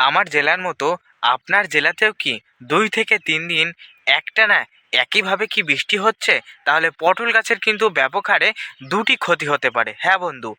আমার জেলার মতো আপনার জেলাতেও কি দুই থেকে তিন দিন একটানা একইভাবে কি বৃষ্টি হচ্ছে? তাহলে পটল গাছের কিন্তু ব্যাপক হারে দুটি ক্ষতি হতে পারে। হ্যাঁ বন্ধু,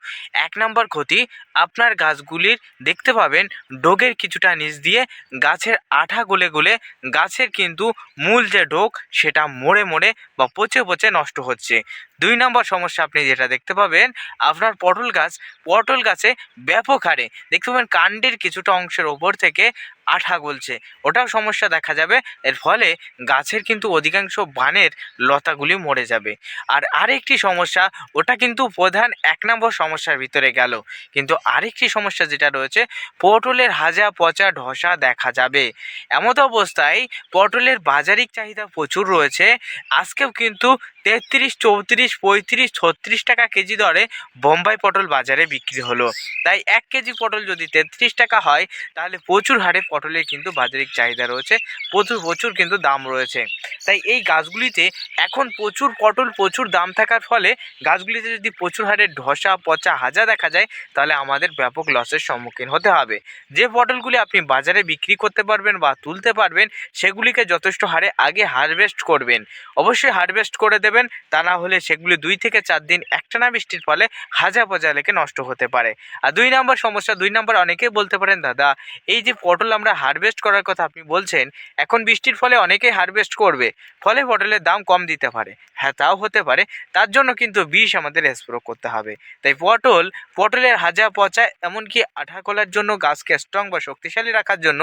এক নম্বর ক্ষতি, আপনার গাছগুলির দেখতে পাবেন ডোগের কিছুটা নিচ দিয়ে গাছের আঠা গলে গলে গাছের কিন্তু মূল যে ডোগ সেটা মরে মরে বা পচে পচে নষ্ট হচ্ছে। দুই নম্বর সমস্যা আপনি যেটা দেখতে পাবেন, আপনার পটল গাছ, পটল গাছে ব্যাপক হারে দেখতে পাবেন কাণ্ডের কিছুটা অংশের ওপর থেকে আঠা গলছে। ওটাও সমস্যা দেখা যাবে, এর ফলে গাছের কিন্তু অধিকাংশ বানের লতাগুলি মরে যাবে। আর আরেকটি সমস্যা, ওটা কিন্তু প্রধান এক নম্বর সমস্যার ভিতরে গেল। কিন্তু আরেকটি সমস্যা যেটা রয়েছে, পটলের হাজা পচা ঢসা দেখা যাবে। এমত অবস্থায় পটলের বাজারিক চাহিদা প্রচুর রয়েছে। আজকেও কিন্তু তেত্রিশ, চৌত্রিশ, পঁয়ত্রিশ, ছত্রিশ টাকা কেজি দরে বোম্বাই পটল বাজারে বিক্রি হলো। তাই এক কেজি পটল যদি তেত্রিশ টাকা হয়, তাহলে প্রচুর হারে পটলের কিন্তু বাজারিক চাহিদা রয়েছে। প্রচুর প্রচুর কিন্তু দাম রয়েছে। তাই এই গাছগুলিতে এখন প্রচুর পটল, প্রচুর দাম থাকার ফলে গাছগুলিতে যদি প্রচুর হারে ধসা, পচা, হাজা দেখা যায়, তাহলে আমাদের ব্যাপক লসের সম্মুখীন হতে হবে। যে পটলগুলি আপনি বাজারে বিক্রি করতে পারবেন বা তুলতে পারবেন, সেগুলিকে যথেষ্ট হারে আগে হারভেস্ট করবেন। অবশ্যই হারভেস্ট করে দেবেন। তা না হলে সেগুলি দুই থেকে চার দিন একটানা বৃষ্টির ফলে হাজা পচা লেগে নষ্ট হতে পারে। আর দুই নম্বর সমস্যা, দুই নম্বর অনেকেই বলতে পারেন, দাদা, এই যে পটল আমরা হারভেস্ট করার কথা আপনি বলছেন, এখন বৃষ্টির ফলে অনেকেই হারভেস্ট করবে, ফলে পটলের দাম কম দিতে পারে। হ্যাঁ তাও হতে পারে, তার জন্য কিন্তু বিষ আমাদের স্প্রে করতে হবে। তাই পটল, পটলের হাজা পচা, এমনকি আঠা কলার জন্য গাছকে স্ট্রং বা শক্তিশালী রাখার জন্য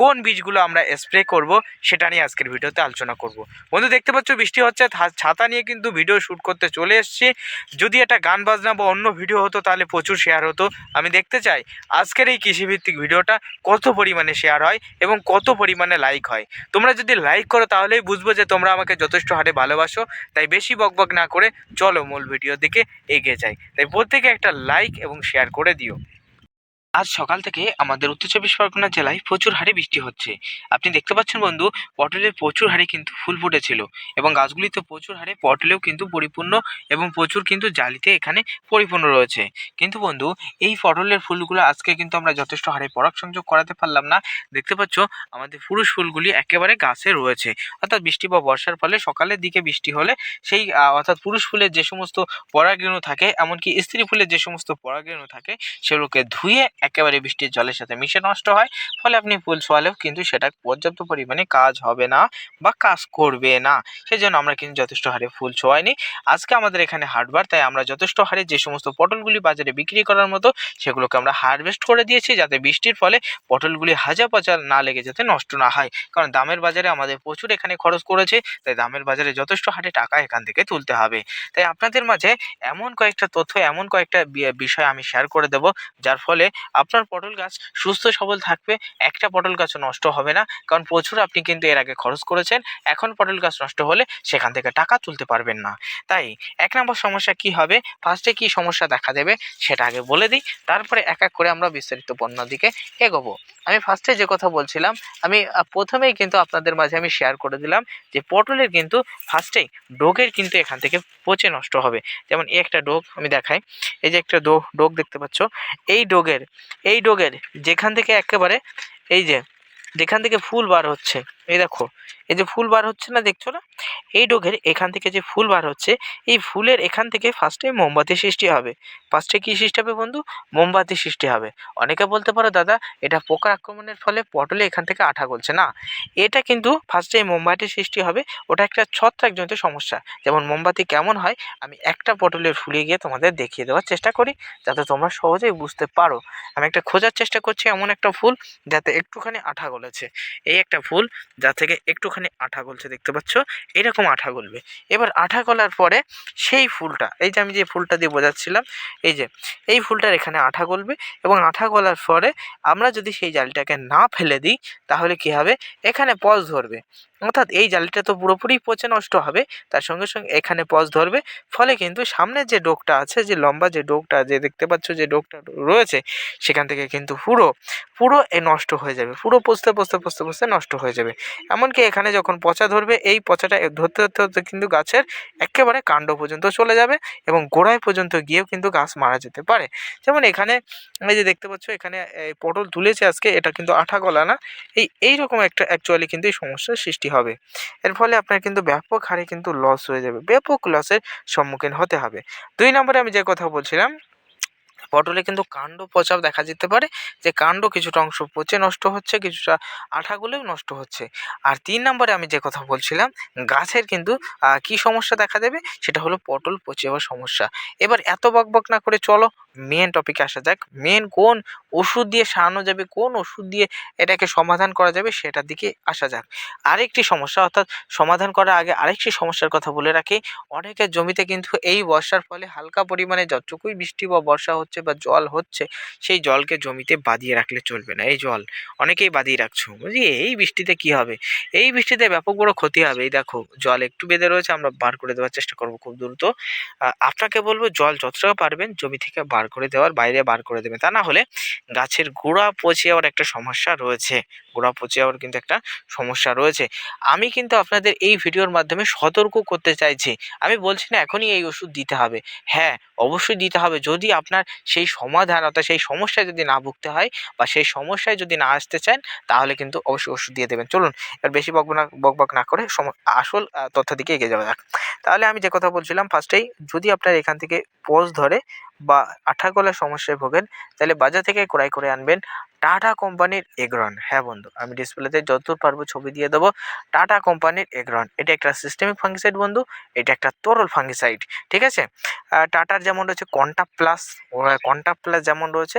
কোন বীজগুলো আমরা স্প্রে করব, সেটা নিয়ে আজকের ভিডিওতে আলোচনা করব। বন্ধু, দেখতে পাচ্ছ বৃষ্টি হচ্ছে ছাতা নিয়ে কিন্তু ভিডিও শ্যুট করতে চলে এসেছি। যদি এটা গান বাজনা বা অন্য ভিডিও হতো, তাহলে প্রচুর শেয়ার হতো। আমি দেখতে চাই আজকের এই কৃষিভিত্তিক ভিডিওটা কত পরিমাণে শেয়ার হয় এবং কত পরিমাণে লাইক হয়। তোমরা যদি লাইক করো, তাহলেই বুঝব যে তোমরা আমাকে যথেষ্ট হারে ভালোবাসো। তাই বেশি বকবক না করে চলো মূল ভিডিওর দিকে এগিয়ে যাই। তাই প্রত্যেকে একটা লাইক এবং শেয়ার করে দিও। আজ সকাল থেকে আমাদের উত্তর চব্বিশ পরগনা জেলায় প্রচুর হারে বৃষ্টি হচ্ছে। আপনি দেখতে পাচ্ছেন বন্ধু, পটলের প্রচুর হারে কিন্তু ফুল ফুটেছিল এবং গাছগুলিতে প্রচুর হারে পটলেও কিন্তু পরিপূর্ণ এবং প্রচুর কিন্তু জালিতে এখানে পরিপূর্ণ রয়েছে। কিন্তু বন্ধু, এই পটলের ফুলগুলো আজকে কিন্তু আমরা যথেষ্ট হারে পরাগ সংযোগ করাতে পারলাম না। দেখতে পাচ্ছ, আমাদের পুরুষ ফুলগুলি একেবারে গাছে রয়েছে। অর্থাৎ বৃষ্টি বা বর্ষার ফলে সকালের দিকে বৃষ্টি হলে সেই অর্থাৎ পুরুষ ফুলের যে সমস্ত পরাগরেণু থাকে, এমনকি স্ত্রী ফুলের যে সমস্ত পরাগরেণু থাকে, সেগুলোকে ধুয়ে একেবারে বৃষ্টির জলের সাথে মিশে নষ্ট হয়, ফলে আপনি ফুল ছোয়ালেও কিন্তু সেটা পর্যাপ্ত পরিমাণে কাজ হবে না বা কাজ করবে না। সেজন্য আমরা কিন্তু যথেষ্ট হারে ফুল ছোয়াইনি আজকে আমাদের এখানে হাটবার, তাই আমরা যথেষ্ট হারে যে সমস্ত পটলগুলি বাজারে বিক্রি করার মতো, সেগুলোকে আমরা হারভেস্ট করে দিয়েছি যাতে বৃষ্টির ফলে পটলগুলি হাজা পচা না লেগে যাতে নষ্ট না হয়। কারণ দামের বাজারে আমাদের প্রচুর এখানে খরচ করেছে, তাই দামের বাজারে যথেষ্ট হারে টাকা এখান থেকে তুলতে হবে। তাই আপনাদের মাঝে এমন কয়েকটা তথ্য, এমন কয়েকটা বিষয় আমি শেয়ার করে দেব, যার ফলে আপনার পটল গাছ সুস্থ সবল থাকবে, একটা পটল গাছও নষ্ট হবে না। কারণ প্রচুর আপনি কিন্তু এর আগে খরচ করেছেন, এখন পটল গাছ নষ্ট হলে সেখান থেকে টাকা তুলতে পারবেন না। তাই এক নম্বর সমস্যা কি হবে? ফার্স্টে কি সমস্যা দেখা দেবে? সেটা আগে বলে দিই, তারপরে এক এক করে আমরা বিস্তারিত পণ্য দিকে এগোবো। আমি ফার্স্টে যে কথা বলছিলাম, আমি প্রথমেই কিন্তু আপনাদের মাঝে আমি শেয়ার করে দিলাম যে পটলের কিন্তু ফার্স্টেই ডোগের কিন্তু এখান থেকে পচে নষ্ট হবে। যেমন এই একটা ডোগ আমি দেখাই, এই যে একটা ডোগ ডোগ দেখতে পাচ্ছ, এই ডোগের এই ডোগের যেখান থেকে একেবারে, এই যে যেখান থেকে ফুল বার হচ্ছে এই দেখো, এই যে ফুল বার হচ্ছে না দেখছ না? এই ডোগের এখান থেকে যে ফুল বার হচ্ছে, এই ফুলের এখান থেকে ফার্স্টে মোমবাতি সৃষ্টি হবে। ফার্স্টে কি সৃষ্টি হবে বন্ধু? মোমবাতি সৃষ্টি হবে। অনেকে বলতে পারো, দাদা, এটা পোকার আক্রমণের ফলে পটলে এখান থেকে আঠা গলছে। না, এটা কিন্তু ফার্স্টে মোমবাতি সৃষ্টি হবে। ওটা একটা ছত্রাকজনিত সমস্যা। যেমন মোমবাতি কেমন হয়, আমি একটা পটলের ফুলে গিয়ে তোমাদের দেখিয়ে দেওয়ার চেষ্টা করি, যাতে তোমরা সহজেই বুঝতে পারো। আমি একটা খোঁজার চেষ্টা করছি এমন একটা ফুল, যাতে একটুখানি আঠা গলেছে। এই একটা ফুল যা থেকে একটুখানি আঠা গলছে, দেখতে পাচ্ছ? এরকম আঠা গলবে। এবার আঠা গলার পরে সেই ফুলটা, এই যে আমি যে ফুলটা দিয়ে বোঝাচ্ছিলাম, এই যে, এই ফুলটার এখানে আঠা গলবে এবং আঠা গলার পরে আমরা যদি সেই জালটাকে না ফেলে দিই, তাহলে কি হবে? এখানে পজ ধরবে। অর্থাৎ এই জালিটা তো পুরোপুরি পচে নষ্ট হবে, তার সঙ্গে সঙ্গে এখানে পজ ধরবে, ফলে কিন্তু সামনের যে ডোকটা আছে, যে লম্বা যে ডোকটা, যে দেখতে পাচ্ছ যে ডোকটা রয়েছে, সেখান থেকে কিন্তু পুরো পুরো এ নষ্ট হয়ে যাবে, পুরো পচতে পচতে পচতে পচতে নষ্ট হয়ে যাবে। এমনকি এখানে যখন পচা ধরবে, এই পচাটা ধরতে ধরতে ধরতে কিন্তু গাছের একেবারে কাণ্ড পর্যন্ত চলে যাবে এবং গোড়ায় পর্যন্ত গিয়েও কিন্তু গাছ মারা যেতে পারে। যেমন এখানে, এই যে দেখতে পাচ্ছ, এখানে পটল তুলেছে আজকে, এটা কিন্তু আঠা গলা না, এই, এইরকম একটা অ্যাকচুয়ালি কিন্তু এই সমস্যার সৃষ্টি হবে। এর ফলে আপনার কিন্তু ব্যাপক হারে কিন্তু লস হয়ে যাবে। ব্যাপক লসের সম্মুখীন হতে হবে। দুই নম্বরে আমি যে কথা বলছিলাম পটলে কিন্তু কাণ্ড পচাও দেখা যেতে পারে, যে কাণ্ড কিছুটা অংশ পচে নষ্ট হচ্ছে, কিছুটা আঠাগুলোও নষ্ট হচ্ছে। আর তিন নম্বরে আমি যে কথা বলছিলাম, গাছের কিন্তু কী সমস্যা দেখা দেবে? সেটা হলো পটল পচে যাওয়ার সমস্যা। এবার এত বকবক না করে চলো মেন টপিকে আসা যাক। মেন কোন ওষুধ দিয়ে সারানো যাবে, কোন ওষুধ দিয়ে এটাকে সমাধান করা যাবে, সেটার দিকে আসা যাক। আরেকটি সমস্যা, অর্থাৎ সমাধান করার আগে আরেকটি সমস্যার কথা বলে রাখি। অনেকের জমিতে কিন্তু এই বর্ষার ফলে হালকা পরিমাণে যতটুকুই বৃষ্টি বা বর্ষা হচ্ছে বা জল হচ্ছে, সেই জলকে জমিতে বাঁধিয়ে রাখলে চলবে না। এই জল অনেকেই বাঁধিয়ে রাখছো। বলছি, এই বৃষ্টিতে কি হবে? এই বৃষ্টিতে ব্যাপক বড় ক্ষতি হবে। এই দেখো, জল একটু বেঁধে রয়েছে, আমরা বার করে দেওয়ার চেষ্টা করব খুব দ্রুত। আপনাকে বলব, জল যতটা পারবেন জমি থেকে বার করে দেওয়ার, বাইরে বার করে দেবেন। তা না হলে গাছের গোড়া পচে যাওয়ার একটা সমস্যা রয়েছে। গোড়া পচে যাওয়ার কিন্তু একটা সমস্যা রয়েছে। আমি কিন্তু আপনাদের এই ভিডিওর মাধ্যমে সতর্ক করতে চাইছি। আমি বলছি না, এখনই এই ওষুধ দিতে হবে। হ্যাঁ অবশ্যই দিতে হবে। যদি আপনার সেই সমাধান অর্থাৎ সেই সমস্যায় যদি না ভুগতে হয় বা সেই সমস্যায় যদি না আসতে চান, তাহলে কিন্তু অবশ্যই ওষুধ দিয়ে দেবেন। চলুন, এবার বেশি বকবক না বকবক না করে আসল তথ্য দিকে এগিয়ে যাওয়া যাক। তাহলে আমি যে কথা বলছিলাম ফার্স্টেই যদি আপনার এখান থেকে পজ ধরে বা আঠা গলার সমস্যায় ভোগেন, তাহলে বাজার থেকে ক্রয় করে আনবেন টাটা কোম্পানির এগ্রন। হ্যাঁ বন্ধু, আমি ডিসপ্লেতে যতদূর পারব ছবি দিয়ে দেবো, টাটা কোম্পানির এগ্রন। এটা একটা সিস্টেমিক ফাঙ্গিসাইড বন্ধু, এটা একটা তরল ফাঙ্গিসাইড ঠিক আছে? টাটার যেমন রয়েছে কন্টা প্লাস কন্টা প্লাস যেমন রয়েছে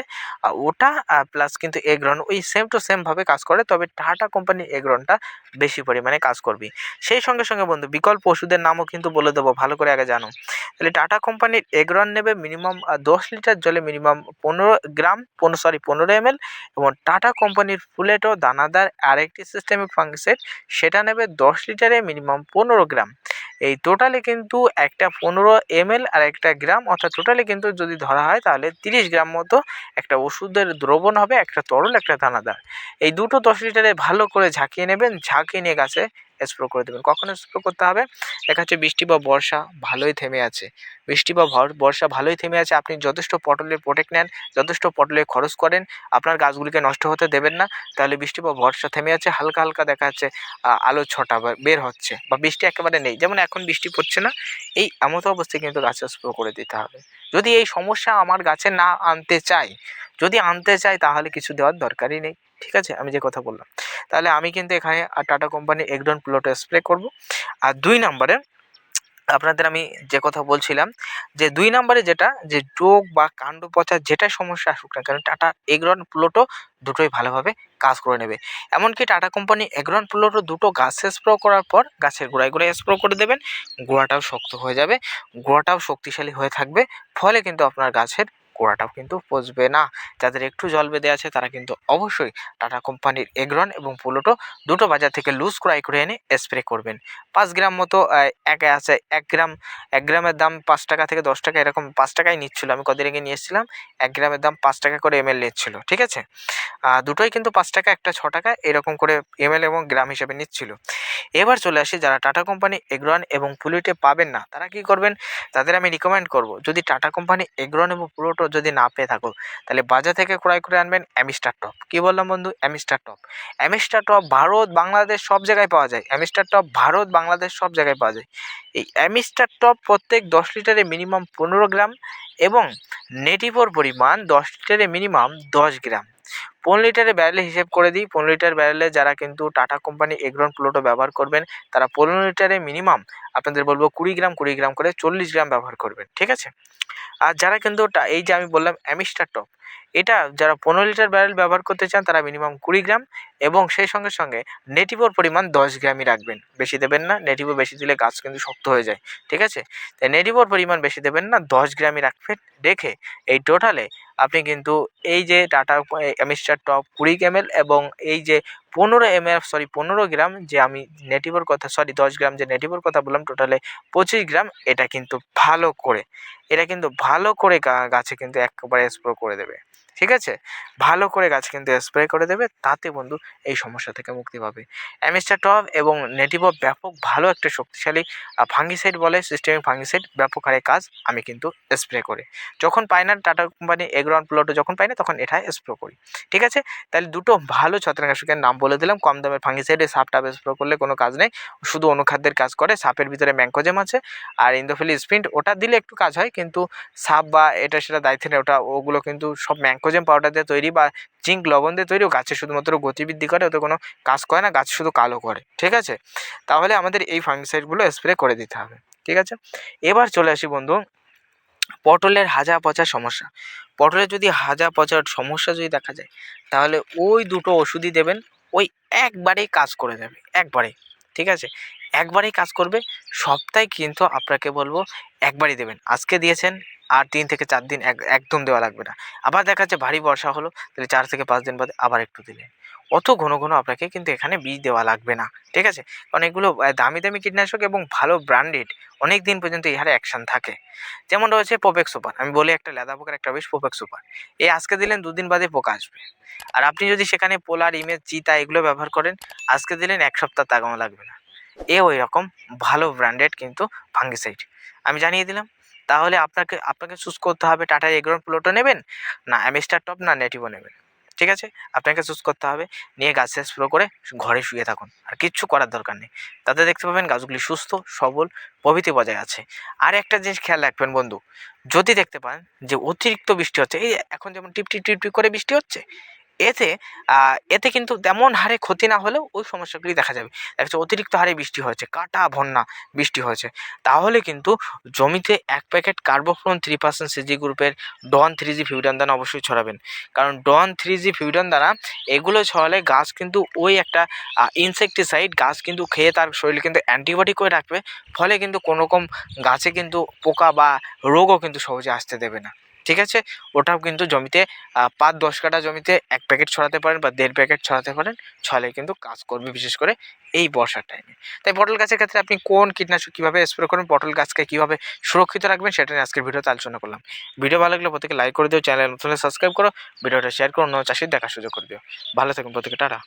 ওটা প্লাস কিন্তু এগ্রন, ওই সেম টু সেমভাবে কাজ করে, তবে টাটা কোম্পানির এগ্রনটা বেশি পরিমাণে কাজ করবে। সেই সঙ্গে সঙ্গে বন্ধু, বিকল্প ওষুধের নামও কিন্তু বলে দেবো, ভালো করে আগে জানো। তাহলে টাটা কোম্পানির এগ্রন নেবে মিনিমাম দশ লিটার জলে মিনিমাম পনেরো গ্রাম, পনেরো সরি পনেরো এম এবং টাটা কোম্পানির ফুলেটো দানাদার আরেকটি সিস্টেমিক ফাঙ্গিসাইড সেটা নেবে দশ লিটারে মিনিমাম পনেরো গ্রাম। এই টোটালে কিন্তু একটা পনেরো এম আর একটা গ্রাম, অর্থাৎ টোটালি কিন্তু যদি ধরা হয় তাহলে তিরিশ গ্রাম মতো একটা ওষুধের দ্রবণ হবে, একটা তরল, একটা দানাদার। এই দুটো দশ লিটারে ভালো করে ঝাঁকিয়ে নেবেন, ঝাঁকিয়ে নিয়ে গাছে স্প্রে করে দেবেন। কখন স্প্রো করতে হবে? দেখা যাচ্ছে বৃষ্টি বা বর্ষা ভালোই থেমে আছে। বৃষ্টি বা বর্ষা ভালোই থেমে আছে। আপনি যথেষ্ট পটলের প্রোটেক্ট নেন, যথেষ্ট পটলের খরচ করেন, আপনার গাছগুলিকে নষ্ট হতে দেবেন না। তাহলে বৃষ্টি বা বর্ষা থেমে আছে, হালকা হালকা দেখা যাচ্ছে আলো ছটা বের হচ্ছে বা বৃষ্টি একেবারে নেই। যেমন এখন বৃষ্টি পড়ছে না, এই এমতো অবস্থায় কিন্তু গাছে স্প্রো করে দিতে হবে। যদি এই সমস্যা আমার গাছে না আনতে চাই যদি আনতে চাই তাহলে কিছু দেওয়ার দরকারই নেই। ঠিক আছে? আমি যে কথা বললাম। তাহলে আমি কিন্তু এখানে আর টাটা কোম্পানি একডন প্লটে স্প্রে করব। আর দুই নম্বরে আপনাদের আমি যে কথা বলছিলাম, যে দুই নম্বরে যেটা, যে ডোক বা কাণ্ড পচা যেটা সমস্যা আসুক না কেন, টাটা এগ্রন প্লোটো দুটোই ভালোভাবে কাজ করে নেবে। এমনকি টাটা কোম্পানি এগ্রন প্লোটো দুটো গাছে স্প্রো করার পর গাছের গোড়ায় গোড়ায় স্প্রো করে দেবেন, গোড়াটাও শক্ত হয়ে যাবে, গোড়াটাও শক্তিশালী হয়ে থাকবে, ফলে কিন্তু আপনার গাছের গোড়াটাও কিন্তু পচবে না। যাদের একটু জল বেঁধে আছে তারা কিন্তু অবশ্যই টাটা কোম্পানির এগ্রন এবং পোলোটো দুটো বাজার থেকে লুজ ক্রয় করে এনে স্প্রে করবেন। পাঁচ গ্রাম মতো এক আছে, এক গ্রাম, এক গ্রামের দাম পাঁচ টাকা থেকে দশ টাকা এরকম পাঁচ টাকাই নিচ্ছিলো। আমি কদিন আগে নিয়ে এসেছিলাম, এক গ্রামের দাম পাঁচ টাকা করে এমএল নিচ্ছিল, ঠিক আছে? দুটোই কিন্তু পাঁচ টাকা, একটা ছ টাকা এরকম করে এমএল এবং গ্রাম হিসেবে নিচ্ছিল। এবার চলে আসি যারা টাটা কোম্পানি এগ্রন এবং পুলিটে পাবেন না, তারা কি করবেন? তাদের আমি রিকমেন্ড করব, যদি টাটা কোম্পানি এগ্রন এবং পুলোটো যদি না পেয়ে থাকো, তাহলে বাজার থেকে ক্রয় করে আনবেন অ্যামিস্টার টপ। কী বললাম বন্ধু? Amistar Top. Amistar Top Bharat, Bangladesh সব জায়গায় পাওয়া যায়। অ্যামিস্টার টপ ভারত, বাংলাদেশ সব জায়গায় পাওয়া যায়। এই অ্যামিস্টার টপ প্রত্যেক দশ লিটারে মিনিমাম পনেরো গ্রাম এবং নেটিভোর পরিমাণ দশ লিটারে মিনিমাম দশ গ্রাম। পনেরো লিটারের ব্যারেলে হিসেব করে দিই। পনেরো লিটার ব্যারেলে যারা কিন্তু টাটা কোম্পানি এগ্রন প্লোটো ব্যবহার করবেন, তারা পনেরো লিটারে মিনিমাম আপনাদের বলব কুড়ি গ্রাম কুড়ি গ্রাম করে চল্লিশ গ্রাম ব্যবহার করবেন, ঠিক আছে? আর যারা কিন্তু এই যে আমি বললাম অ্যামিস্টার টপ এটা যারা পনেরো লিটার ব্যারেল ব্যবহার করতে চান, তারা মিনিমাম কুড়ি গ্রাম এবং সেই সঙ্গে সঙ্গে নেটিভোর পরিমাণ দশ গ্রামই রাখবেন। বেশি দেবেন না নেটিভো বেশি দিলে গাছ কিন্তু শক্ত হয়ে যায়, ঠিক আছে? তাই নেটিভোর পরিমাণ বেশি দেবেন না, দশ গ্রামই রাখবেন। রেখে এই টোটালে আপনি কিন্তু এই যে টাটা মিস্টার টপ কুড়ি এমএল এবং এই যে পনেরো এম সরি পনেরো গ্রাম যে আমি নেটিভোর কথা সরি দশ গ্রাম যে নেটিভোর কথা বললাম টোটালে পঁচিশ গ্রাম, এটা কিন্তু ভালো করে, এটা কিন্তু ভালো করে গাছে কিন্তু একবারে স্প্রে করে দেবে। ঠিক আছে? ভালো করে গাছ কিন্তু স্প্রে করে দেবে, তাতে বন্ধু এই সমস্যা থেকে মুক্তি পাবে। অ্যামিস্টার টপ এবং নেটিভো ব্যাপক ভালো একটা শক্তিশালী ফাঙ্গিসাইড বলে সিস্টেমিক ফাঙ্গিসাইড ব্যাপক হারে কাজ আমি কিন্তু স্প্রে করি। যখন পাই না টাটা কোম্পানি এগ্রাউন্ড প্লটও যখন পাই না তখন এটা স্প্রে করি। ঠিক আছে? তাহলে দুটো ভালো ছত্রাকনাশকের নাম বলে দিলাম। কম দামের ফাঙ্গিসাইডে সাপ টাপ স্প্রে করলে কোনো কাজ নেই। শুধু অনুখাদ্যের কাজ করে, সাপের ভিতরে ম্যাঙ্কোজেম আছে আর ইন্দোফিলি স্প্রিন্ট ওটা দিলে একটু কাজ হয়, কিন্তু সাপ বা এটা সেটা দায়িত্ব নেই ওটা ওগুলো কিন্তু সব ম্যাঙ্কোজেম পাউডার দিয়ে তৈরি বা জিঙ্ক লবণ দিয়ে তৈরি ও গাছে শুধুমাত্র গতিবৃদ্ধি করে, ওতে কোনো কাজ করে না, গাছ শুধু কালো করে, ঠিক আছে? তাহলে আমাদের এই ফাঙ্গিসাইডগুলো স্প্রে করে দিতে হবে, ঠিক আছে? এবার চলে আসি বন্ধু, পটলের হাজা পচা সমস্যা। পটলের যদি হাজা পচার সমস্যা যদি দেখা যায়, তাহলে ওই দুটো ওষুধই দেবেন, ওই একবারেই কাজ করে যাবে, একবারেই, ঠিক আছে? একবারেই কাজ করবে সপ্তাহে কিন্তু আপনাকে বলব একবারই দেবেন। আজকে দিয়েছেন আর তিন থেকে চার দিন এক, একদম দেওয়া লাগবে না। আবার দেখা যাচ্ছে ভারী বর্ষা হলো, তাহলে চার থেকে পাঁচ দিন বাদে আবার একটু দিলেন অত ঘন ঘন আপনাকে কিন্তু এখানে বীজ দেওয়া লাগবে না, ঠিক আছে? কারণ এগুলো দামি দামি কীটনাশক এবং ভালো ব্র্যান্ডেড, অনেক দিন পর্যন্ত ইহার অ্যাকশন থাকে। যেমন রয়েছে পোপেক সুপার আমি বলি একটা লেদা পোকার একটা বেশ পোপেক সুপার এই আজকে দিলেন দুদিন বাদে পোকা আসবে। আর আপনি যদি সেখানে পোলার ইমেজ চিতা এগুলো ব্যবহার করেন, আজকে দিলেন এক সপ্তাহ তাগানো লাগবে না। এ ওই রকম ভালো ব্র্যান্ডেড কিন্তু ফাঙ্গিসাইড আমি জানিয়ে দিলাম, তাহলে আপনাকে আপনাকে চুজ করতে হবে টাটা এগ্রন প্লোটো নেবেন না অ্যামিস্টার টপ না নেটিভো নেবেন। ঠিক আছে? আপনাকে চুজ করতে হবে, নিয়ে গাছে স্প্রে করে ঘরে শুয়ে থাকুন, আর কিচ্ছু করার দরকার নেই। তাতে দেখতে পাবেন গাছগুলি সুস্থ, সবল, প্রভৃতি বজায় আছে। আর একটা জিনিস খেয়াল রাখবেন বন্ধু, যদি দেখতে পান যে অতিরিক্ত বৃষ্টি হচ্ছে, এই এখন যেমন টিপ টিপ টিপ টিপ করে বৃষ্টি হচ্ছে এতে এতে কিন্তু তেমন হারে ক্ষতি না হলেও ওই সমস্যাগুলি দেখা যাবে। একটা অতিরিক্ত হারে বৃষ্টি হয়েছে, কাটা বন্যা বৃষ্টি হয়েছে। তাহলে কিন্তু জমিতে এক প্যাকেট কার্বোফ্লোন থ্রি পার্সেন্ট সিজি গ্রুপের ডন থ্রি জি ফিউডান দানা অবশ্যই ছড়াবেন। কারণ ডন থ্রি জি ফিউডান দ্বারা এগুলো ছড়ালে গাছ কিন্তু ওই একটা ইনসেকটিসাইড গাছ কিন্তু খেয়ে তার শরীরে কিন্তু অ্যান্টিবায়োটিক করে রাখবে, ফলে কিন্তু কোনো রকম গাছে কিন্তু পোকা বা রোগও কিন্তু সহজে আসতে দেবে না। ঠিক আছে? ওটাও কিন্তু জমিতে পাঁচ দশ কাঠা জমিতে এক প্যাকেট ছড়াতে পারেন বা দেড় প্যাকেট ছড়াতে পারেন ছড়ালে কিন্তু কাজ করবে বিশেষ করে এই বর্ষার টাইমে তাই পটল গাছের ক্ষেত্রে আপনি কোন কীটনাশক কীভাবে স্প্রে করবেন, পটল গাছকে কীভাবে সুরক্ষিত রাখবেন সেটা নিয়ে আজকের ভিডিওতে আলোচনা করলাম। ভিডিও ভালো লাগলে প্রত্যেকে লাইক করে দিও চ্যানেল নতুন সাবস্ক্রাইব করো, ভিডিওটা শেয়ার করো, অন্য চাষির দেখার সুযোগ করে দিও। ভালো থাকুন প্রত্যেকে, টাটা।